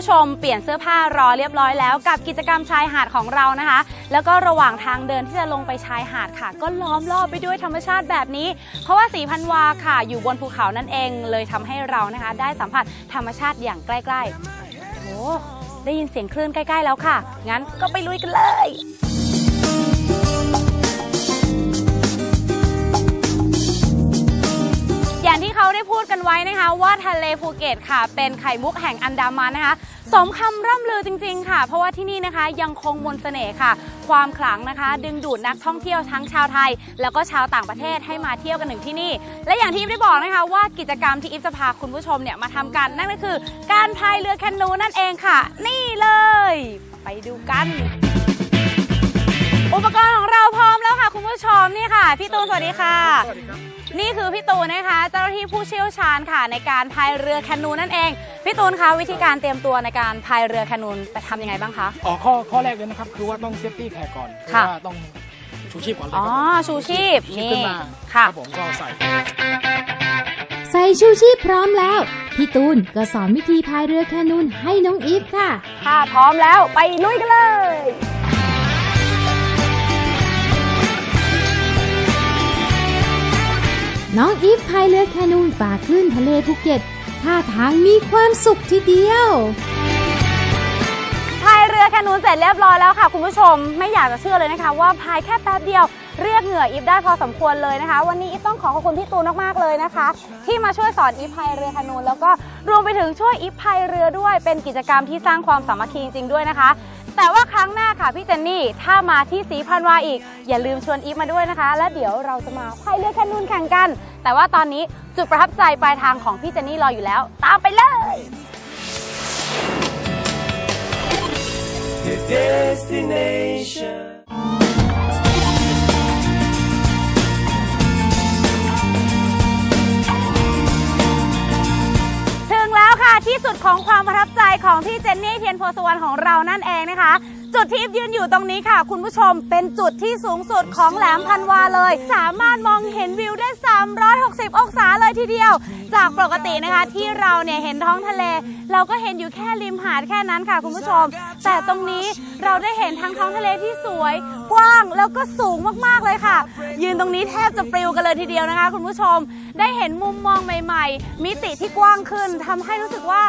ผู้ชมเปลี่ยนเสื้อผ้ารอเรียบร้อยแล้วกับกิจกรรมชายหาดของเรานะคะ แล้วก็ระหว่างทางเดินที่จะลงไปชายหาดค่ะ ก็ล้อมรอบไปด้วยธรรมชาติแบบนี้ เพราะว่าสีพันวาค่ะ อยู่บนภูเขานั่นเอง เลยทำให้เรานะคะ ได้สัมผัสธรรมชาติอย่างใกล้ๆโอ้ได้ยินเสียงคลื่นใกล้ ๆ แล้วค่ะ งั้นก็ไปลุยกันเลย ได้พูดกันไว้นะคะ ว่าทะเลภูเก็ตค่ะ เป็นไข่มุกแห่งอันดามันนะคะ สมคำร่ำลือจริงๆ ค่ะ เพราะว่าที่นี่นะคะยังคงมนต์เสน่ห์ค่ะ ความขลังนะคะ ดึงดูดนักท่องเที่ยวทั้งชาวไทย แล้วก็ชาวต่างประเทศให้มาเที่ยวกันถึงที่นี่ และอย่างที่อิฟได้บอกนะคะว่ากิจกรรมที่อิฟจะพาคุณผู้ชมเนี่ยมาทำกันนั่นก็คือ การพายเรือแคนูนั่นเองค่ะ นี่เลย ไปดูกัน อุปกรณ์ของเราพร้อมแล้วค่ะ คุณผู้ชมนี่ค่ะ พี่ตูนสวัสดีค่ะนี่คือพี่ตูนนะคะ เจ้าหน้าที่ผู้เชี่ยวชาญค่ะในการพายเรือแคนูนั่นเอง พี่ตูนคะวิธีการเตรียมตัวในการพายเรือแคนูแต่ทำยังไงบ้างคะ อ๋อข้อข้อแรกเลยนะครับ คือว่าต้องเซฟตี้แพรก่อนคือค่ะว่าต้องชูชีพก่อนเลยอ๋อครับผมชูชีพชูชีพนี่ขึ้นมาค่ะ รับผมก็ใส่ใส่ชูชีพพร้อมแล้ว พี่ตูนก็สอนวิธีพายเรือแคนูนให้น้องอีฟค่ะค่ะพร้อมแล้วไปลุยกันเลย น้องอีฟพายเรือแคนูนฝ่าคลื่นทะเลภูเก็ตท่าทางมีความสุขทีเดียวพายเรือแคนูเสร็จเรียบร้อยแล้วค่ะ คุณผู้ชมไม่อยากจะเชื่อเลยนะคะ ว่าพายแค่แป๊บเดียวเรียกเหงื่ออีฟได้พอสมควรเลยนะคะ วันนี้อีฟต้องขอขอบคุณพี่ตูนมากๆเลยนะคะ ที่มาช่วยสอนอีฟพายเรือแคนูแล้วก็รวมไปถึงช่วยอีฟพายเรือด้วยเป็นกิจกรรมที่สร้างความสามัคคีจริงๆด้วยนะคะ แต่ว่าครั้งหน้าค่ะพี่เจนนี่ ถ้ามาที่สีพันวาอีก อย่าลืมชวนอีฟมาด้วยนะคะ และเดี๋ยวเราจะมาพายเรือแคนูนแข่งกัน แต่ว่าตอนนี้จุดประทับใจปลายทางของพี่เจนนี่รออยู่แล้ว ตามไปเลย The destination. ของความประทับใจของพี่เจนนี่เทียนโพสวรรณของเรานั่นเองนะคะ จุดที่ยืนอยู่ตรงนี้ค่ะ คุณผู้ชมเป็นจุดที่สูงสุดของแหลมพันวาเลย สามารถมองเห็นวิวได้ 360 องศาเลยทีเดียว จากปกตินะคะที่เราเนี่ยเห็นท้องทะเล เราก็เห็นอยู่แค่ริมหาดแค่นั้นค่ะ คุณผู้ชม แต่ตรงนี้เราได้เห็นทั้งท้องทะเลที่สวย กว้างแล้วก็สูงมากๆเลยค่ะ ยืนตรงนี้แทบจะปลิวกันเลยทีเดียวนะคะ คุณผู้ชมได้เห็นมุมมองใหม่ ๆ มิติที่กว้างขึ้นทำให้รู้สึกว่า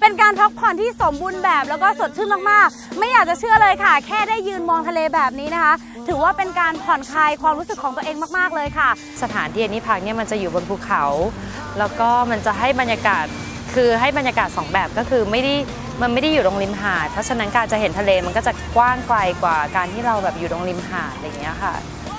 เป็นการพักผ่อนที่สมบูรณ์แบบแล้วก็สดชื่นมากๆ ไม่อยากจะเชื่อเลยค่ะ แค่ได้ยืนมองทะเลแบบนี้นะคะ ถือว่าเป็นการผ่อนคลายความรู้สึกของตัวเองมากๆเลยค่ะ สถานที่อันนี้พักเนี่ยมันจะอยู่บนภูเขา แล้วก็มันจะให้บรรยากาศคือให้บรรยากาศสองแบบก็คือไม่ได้มันไม่ได้อยู่ตรงริมหาดเพราะฉะนั้นการจะเห็นทะเลมันก็จะกว้างไกลกว่าการที่เราแบบอยู่ตรงริมหาดอะไรอย่างเงี้ยค่ะ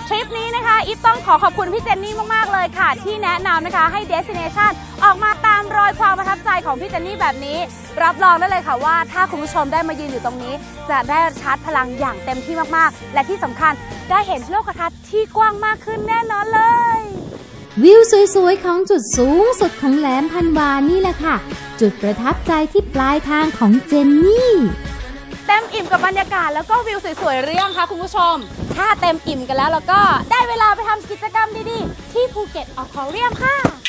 ทริปนี้นะคะอีฟต้องขอขอบคุณพี่เจนนี่มากๆเลยค่ะ ที่แนะนำนะคะให้ Destination ออกมาตามรอยความประทับใจของพี่เจนนี่แบบนี้ รับรองได้เลยค่ะว่า ถ้าคุณผู้ชมได้มายืนอยู่ตรงนี้ จะได้ชาร์จพลังอย่างเต็มที่มากๆ และที่สำคัญได้เห็นโลกทัศน์ที่กว้างมากขึ้นแน่นอนเลย วิวสวยๆ ของจุดสูงสุดของแหลมพันวานี่แหละค่ะ จุดประทับใจที่ปลายทางของเจนนี่เต็มอิ่มกับบรรยากาศแล้วก็วิวสวยๆหรือยังคะคุณผู้ชม ถ้าเต็มอิ่มกันแล้วแล้วก็ได้เวลาไปทำกิจกรรมดีๆ ที่ภูเก็ตออคอเรียมค่ะ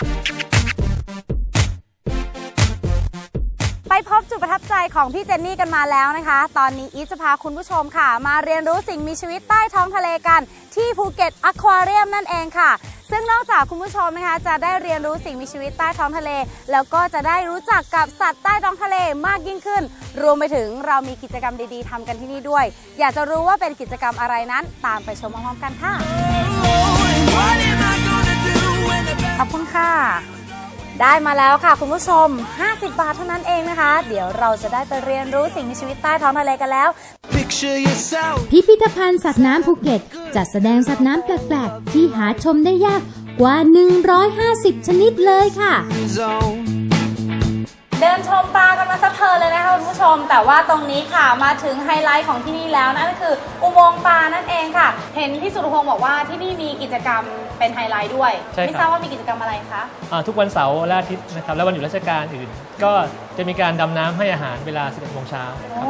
ไปพบจุดประทับใจของพี่เจนนี่กันมาแล้วนะคะ ตอนนี้อีฟจะพาคุณผู้ชมค่ะ มาเรียนรู้สิ่งมีชีวิตใต้ท้องทะเลกัน ที่ภูเก็ตอควาเรียมนั่นเองค่ะ ซึ่งนอกจากคุณผู้ชมนะคะ จะได้เรียนรู้สิ่งมีชีวิตใต้ท้องทะเล แล้วก็จะได้รู้จักกับสัตว์ใต้ท้องทะเลมากยิ่งขึ้น รวมไปถึงเรามีกิจกรรมดีๆทำกันที่นี่ด้วย อยากจะรู้ว่าเป็นกิจกรรมอะไรนั้น ตามไปชมพร้อมๆกันค่ะ What am I gonna do when the ขอบคุณค่ะ ได้มาแล้วค่ะคุณผู้ชม 50 บาทเท่านั้นเองนะคะ เดี๋ยวเราจะได้ไปเรียนรู้สิ่งมีชีวิตใต้ท้องทะเลกันแล้ว picture yourself พิพิธภัณฑ์สัตว์น้ำภูเก็ต จัดแสดงสัตว์น้ำแปลกๆ ที่หาชมได้ยากกว่า 150 ชนิดเลยค่ะ zone. เดินชมปลากันมาสักเพลินเลยนะคะคุณผู้ชม แต่ว่าตรงนี้ค่ะมาถึงไฮไลท์ของที่นี่แล้วนั่นก็คืออุโมงค์ปลานั่นเองค่ะ เห็นพี่สุรพงศ์บอกว่าที่นี่มีกิจกรรมเป็นไฮไลท์ด้วยใช่ครับ ไม่ทราบว่ามีกิจกรรมอะไรคะ อ่าทุกวันเสาร์และอาทิตย์นะครับและวันหยุดราชการอื่น ก็จะมีการดำน้ำให้อาหารเวลา 11โมงเช้าโอ้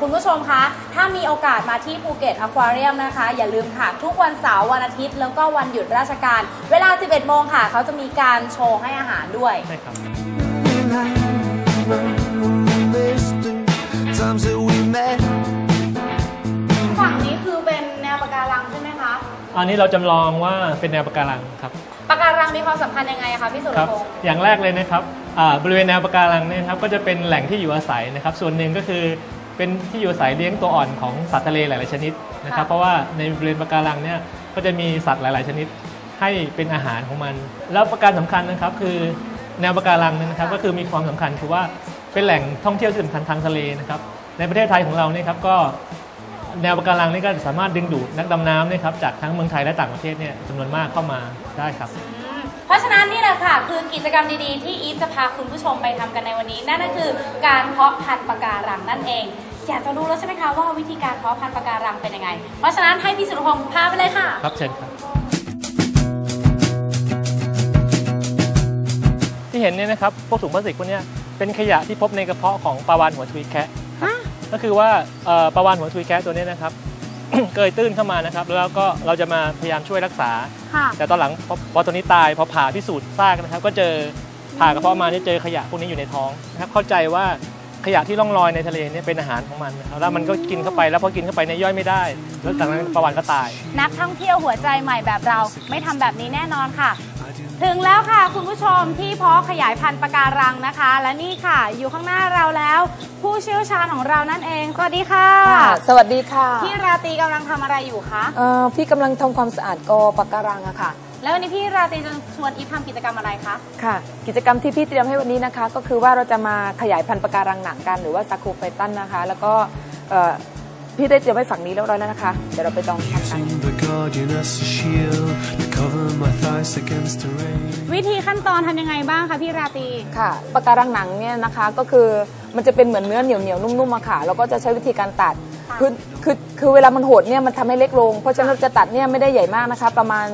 คุณผู้ชมคะ ถ้ามีโอกาสมาที่ภูเก็ตอควาเรียมนะคะ อย่าลืมค่ะ ทุกวันเสาร์วันอาทิตย์ แล้วก็วันหยุดราชการ เวลา 11 โมงค่ะ เขาจะมีการโชว์ให้อาหารด้วย ใช่ครับ that we met. ฝั่งนี้คือเป็นแนวปะการังใช่ไหมคะอันนี้เราจำลองว่าเป็นแนวปะการังครับปะการังมีความสำคัญยังไงอะคะพี่สุรครับพงษ์อย่างแรกเลยนะครับอ่าบริเวณแนวปะการังเนี่ยนะครับก็จะเป็นแหล่งที่อยู่อาศัยนะครับ ส่วนหนึ่งก็คือเป็นที่อยู่อาศัยเลี้ยงตัวอ่อนของสัตว์ทะเลหลาย ๆ ชนิดนะครับ เพราะว่าในบริเวณปะการังเนี่ยก็จะมีสัตว์หลาย ๆ ชนิดให้เป็นอาหารของมัน แล้วประการสำคัญนะครับคือแนวปะการังเนี่ยนะครับก็คือมีความสำคัญคือว่าเป็นแหล่งท่องเที่ยวที่สำคัญทางทะเลนะครับ ในประเทศไทยของเราเนี่ยครับก็แนวปะการังนี่ก็สามารถดึงดูดนักดำน้ำเนะครับจากทั้งเมืองไทยและต่างประเทศเนี่ยจำนวนมากเข้ามาได้ครับ เพราะฉะนั้นนี่แหละค่ะ คือกิจกรรมดีๆ ที่อีฟจะพาคุณผู้ชมไปทำกันในวันนี้ นั่นก็คือการเพาะพันธุ์ปะการังนั่นเอง อยากจะรู้แล้วใช่ไหมคะว่าวิธีการเพาะพันธุ์ปะการังเป็นยังไง เพราะฉะนั้นให้พี่สุรพงษ์พาไปเลยค่ะ ครับเชิญครับ ที่เห็นเนี่ยนะครับพวกถุงพลาสติกพวกเนี้ยเป็นขยะที่พบในกระเพาะของปลาวานหัวทุยแคะครับ ก็คือว่าเอ่อปลาวานหัวทุยแคะตัวเนี้ยนะครับ เกยตื้นเข้ามานะครับ แล้วก็เราจะมาพยายามช่วยรักษาค่ะแต่ตอนหลังพอพอตัวนี้ตายพอผ่าพิสูจน์ซากนะครับ ก็เจอผ่ากระเพาะมาเนี่ยเจอขยะพวกนี้อยู่ในท้องนะครับ เข้าใจว่าขยะที่ล่องลอยในทะเลเนี่ยเป็นอาหารของมันนะครับแล้วมันก็กินเข้าไปแล้วพอกินเข้าไปเนี่ยย่อยไม่ได้ แล้วจากนั้นปลาวานก็ตาย นักท่องเที่ยวหัวใจใหม่แบบเราไม่ทำแบบนี้แน่นอนค่ะ ถึงแล้วค่ะคุณผู้ชมที่เพาะขยายพันธุ์ปะการังนะคะ และนี่ค่ะ อยู่ข้างหน้าเราแล้ว ผู้เชี่ยวชาญของเรานั่นเอง สวัสดีค่ะค่ะสวัสดีค่ะ พี่ราตรีกำลังทำอะไรอยู่คะเอ่อพี่กำลังทำความสะอาดกอปะการังอะค่ะ แล้ววันนี้พี่ราตรีจะชวนอีฟทำกิจกรรมอะไรคะค่ะ กิจกรรมที่พี่เตรียมให้วันนี้นะคะ ก็คือว่าเราจะมาขยายพันธุ์ปะการังหนังกันหรือว่าซาคูไฟตันนะคะ แล้วก็เอ่อพี่ได้เตรียมไว้ฝั่งนี้เรียบร้อยแล้วนะคะเดี๋ยวเราไปลองทำกัน Using the guardian as a shield to cover my thighs against the rain. วิธีขั้นตอนทำยังไงบ้างคะพี่ราตรีค่ะปะการังหนังเนี่ยนะคะก็คือมันจะเป็นเหมือนเนื้อเหนียวเหนียวๆนุ่มๆอะค่ะแล้วก็จะใช้วิธีการตัดคือคือคือเวลามันหดเนี่ยมันทำให้เล็กลง เพราะฉะนั้นเราจะตัดเนี่ยไม่ได้ใหญ่มากนะคะ ประมาณ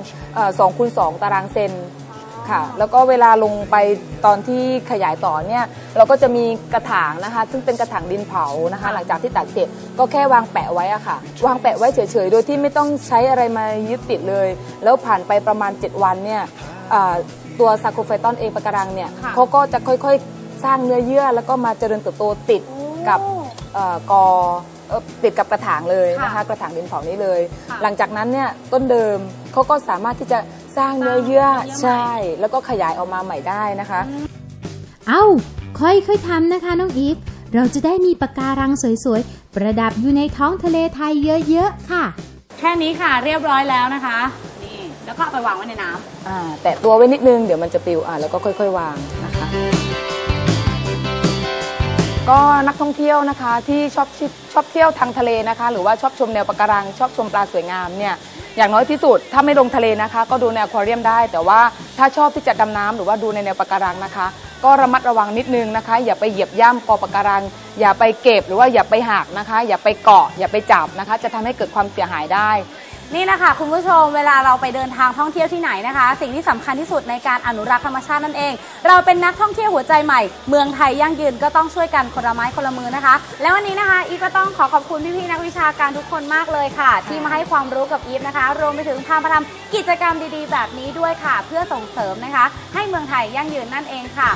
สองคูณสองตารางเซน ค่ะ แล้วก็เวลาลงไปตอนที่ขยายต่อเนี่ยเราก็จะมีกระถางนะคะ ซึ่งเป็นกระถางดินเผานะคะ หลังจากที่ตัดเสร็จก็แค่วางแปะไว้อะค่ะ วางแปะไว้เฉยๆ โดยที่ไม่ต้องใช้อะไรมายึดติดเลย แล้วผ่านไปประมาณ 7 วันเนี่ยอ่าตัวซาโคไฟตอนเองปะการังเนี่ยค่ะเขาก็จะค่อยๆสร้างเนื้อเยื่อ แล้วก็มาเจริญเติบโตติดกับเอ่อกอเอ่อติดกับกระถางเลยนะคะค่ะกระถางดินเผานี้เลยค่ะหลังจากนั้นเนี่ยต้นเดิมเขาก็สามารถที่จะ สร้างเนื้อเยื่อสร้างเนื้อเยื่อใหม่ใช่ แล้วก็ขยายออกมาใหม่ได้นะคะ เอา้าค่อยๆทำนะคะน้องอีฟเราจะได้มีปะการังสวยๆ ประดับอยู่ในท้องทะเลไทยเยอะๆค่ะ แค่นี้ค่ะเรียบร้อยแล้วนะคะนี่แล้วก็เอาไปวางไว้ในน้ำอ่าแตะตัวไว้นิดนึงเดี๋ยวมันจะปลิวอ่าแล้วก็ค่อยๆ วางนะคะ ก็นักท่องเที่ยวนะคะที่ชอบชิชอบเที่ยวทางทะเลนะคะ หรือว่าชอบชมแนวปะการัง ชอบชมปลาสวยงามเนี่ย อย่างน้อยที่สุด ถ้าไม่ลงทะเลนะคะ ก็ดูในอควาเรียมได้ แต่ว่าถ้าชอบที่จะดำน้ำหรือว่าดูในแนวปะการังนะคะ ก็ระมัดระวังนิดนึงนะคะ อย่าไปเหยียบย่ำกอปะการัง อย่าไปเก็บหรือว่าอย่าไปหักนะคะ อย่าไปเกาะอย่าไปจับนะคะ จะทำให้เกิดความเสียหายได้ นี่นะคะคุณผู้ชมเวลาเราไปเดินทางท่องเที่ยวที่ไหนนะคะ สิ่งที่สำคัญที่สุดในการอนุรักษ์ธรรมชาตินั่นเอง เราเป็นนักท่องเที่ยวหัวใจใหม่ เมืองไทยยั่งยืนก็ต้องช่วยกันคนละไม้คนละมือนะคะ แล้ววันนี้นะคะ อีฟก็ต้องขอขอบคุณพี่ๆนักวิชาการทุกคนมากเลยค่ะ ที่มาให้ความรู้กับอีฟนะคะ รวมไปถึงพามาทำกิจกรรมดีๆ แบบนี้ด้วยค่ะ เพื่อส่งเสริมนะคะ ให้เมืองไทยยั่งยืนนั่นเองค่ะ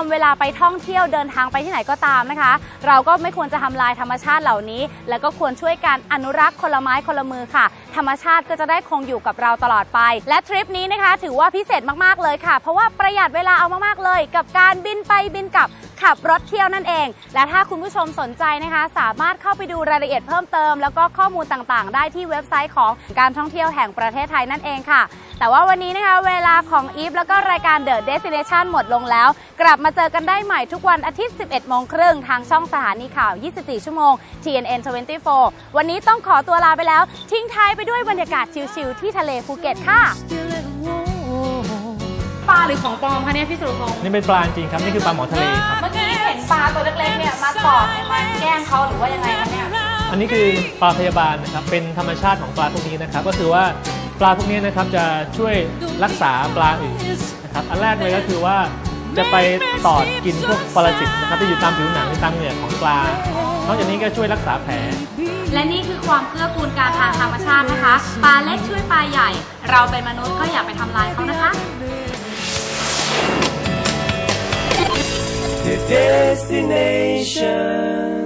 มเวลาไปท่องเที่ยวเดินทางไปที่ไหนก็ตามนะคะ เราก็ไม่ควรจะทำลายธรรมชาติเหล่านี้ แล้วก็ควรช่วยกันอนุรักษ์คนละไม้คนละมือค่ะธรรมชาติก็จะได้คงอยู่กับเราตลอดไป และทริปนี้นะคะ ถือว่าพิเศษมากๆเลยค่ะ เพราะว่าประหยัดเวลาเอามากๆเลย กับการบินไปบินกลับขับรถเที่ยวนั่นเอง และถ้าคุณผู้ชมสนใจนะคะ สามารถเข้าไปดูรายละเอียดเพิ่มเติม แล้วก็ข้อมูลต่างๆ ได้ที่เว็บไซต์ของการท่องเที่ยวแห่งประเทศไทยนั่นเองค่ะ แต่ว่าวันนี้นะคะเวลาของอีฟแล้วก็รายการ The Destination หมดลงแล้ว กลับมาเจอกันได้ใหม่ทุกวันอาทิตย์ 11โมงครึ่งทางช่องสถานีข่าว 24 ชั่วโมง TNN 24 วันนี้ต้องขอตัวลาไปแล้ว ทิ้งท้ายไปด้วยบรรยากาศชิลๆที่ทะเลภูเก็ตค่ะปลาหรือของปลอมคะเนี่ยพี่สุรพงษ์นี่เป็นปลาจริงครับ นี่คือปลาหมอทะเลครับ เมื่อกี้เห็นปลาตัวเล็กๆเนี่ยมากอดมาแกล้งเขาหรือว่ายังไงคะเนี่ยอันนี้คือปลาพยาบาลนะครับ เป็นธรรมชาติของปลาพวกนี้นะครับ ก็คือว่าปลาพวกนี้นะครับจะช่วยรักษาปลาอื่นนะครับ อันแรกเลยก็คือว่าจะไปตอดกินพวกปรสิตนะครับที่อยู่ตามผิวหนังหรือตามเหงือกของปลานอกจากนี้ก็ช่วยรักษาแผล และนี่คือความเกื้อกูลการทางธรรมชาตินะคะ ปลาเล็กช่วยปลาใหญ่ เราเป็นมนุษย์ก็อย่าไปทำลายเขานะคะ The destination